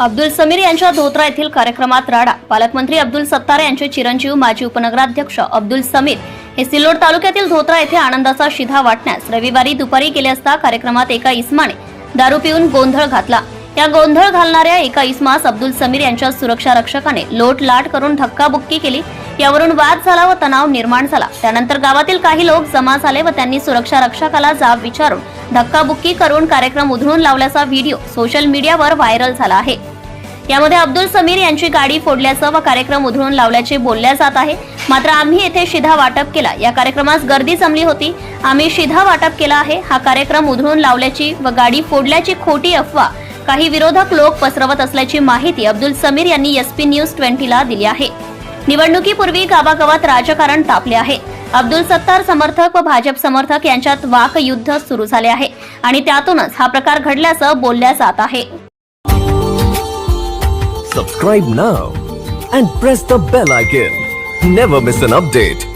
अब्दुल समीर यांच्या धोत्रा येथील कार्यक्रमात राडा. पालकमंत्री अब्दुल सत्तार यांचे चिरंजीव माजी उपनगराध्यक्ष अब्दुल समीर हे सिल्लोड तालुक्यातील धोत्रा येथे आनंदाचा शिधा वाटण्यास रविवारी दुपारी गेले असता कार्यक्रमात एका इस्माने दारू पिऊन गोंधळ घातला. या गोंधळ घालणाऱ्या एका इस्मास अब्दुल समीर यांच्या सुरक्षा रक्षकाने लोट लाट करून धक्काबुक्की केली. यावरून वाद झाला व तणाव निर्माण झाला. त्यानंतर गावातील काही लोक जमा झाले व त्यांनी सुरक्षा रक्षकाला जाब विचारून धक्काबुक्की करून कार्यक्रम उधळून लावल्याचा व्हिडिओ सोशल मीडियावर व्हायरल झाला आहे. यामध्ये अब्दुल समीर यांची गाडी फोडल्याचं व कार्यक्रम उधळून लावल्याचे बोलल्या जात आहे. मात्र आम्ही येथे शिधा वाटप केला. या कार्यक्रमास गर्दी जमली होती. आम्ही शिधा वाटप केला आहे. हा कार्यक्रम उधळून लावल्याची व गाडी फोडल्याची खोटी अफवा काही विरोधक लोक पसरवत असल्याची माहिती अब्दुल समीर यांनी एसपी न्यूज ट्वेंटीला दिली आहे. निवडणुकीपूर्वी गावागावात राजकारण तापले आहे. अब्दुल सत्तार समर्थक व भाजप समर्थक यांच्यात वाक युद्ध सुरू झाले आहे आणि त्यातूनच हा प्रकार घडल्याचं बोलल्या जात आहे. Subscribe now and press the bell icon never miss an update